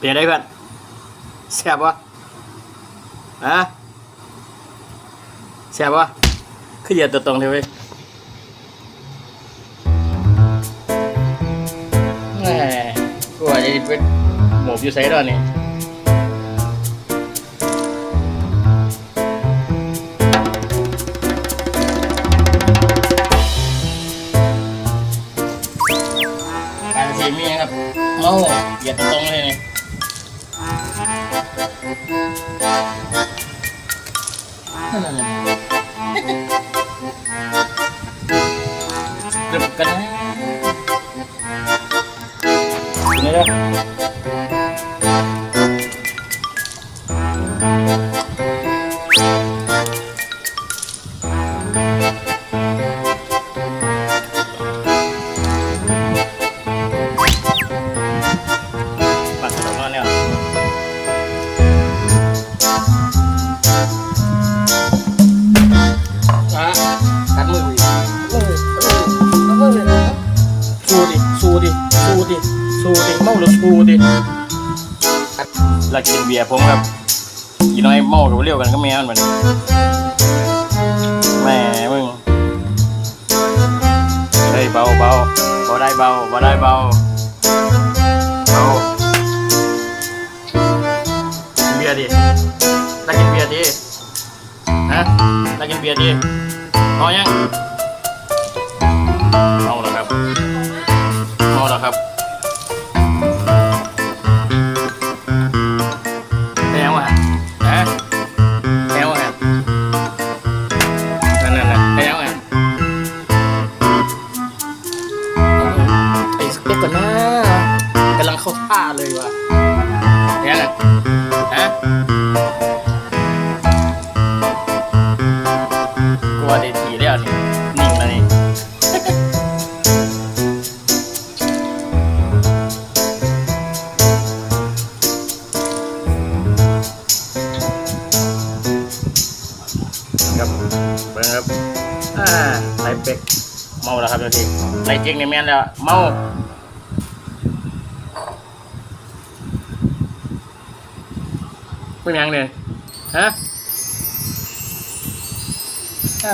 เป็นยังไงเพื่อนแซ่บวะฮะแซ่บวะขึ้นเหยียดตัวตรงเลยเว้ยแหม่กูว่าจะเป็นหมบอยู่ไซด์ดอนนี่ ครับเมาเหยียดตัวตรงเลยนี่นั่นน่ะเริ่มกันนะนี่เล สู้ดิเมาแล้วสู้ดิเรากินเบียร์ผมครับกี่น้อยเมากับเรียวกันก็แม่นเหมือนแม่มึงเฮ้ยเบาเบาเบาได้เบาเบาได้เบาเบากินเบียร์ดิได้กินเบียร์ดิฮะได้กินเบียร์ดิพอยังเมา กก่อนนะกำลังเข้าท่าเลยว่ะแก้วอะฮะกลัวได้ทีแล้วนี่นิ่งแล้วนี่ครับเบิ่งครับอ่าไรเป็กเมาแล้วครับเดี๋ยวทีไรเจ๊งในแม่นแล้ว เมา เป็นยังเนี่ยฮะอ่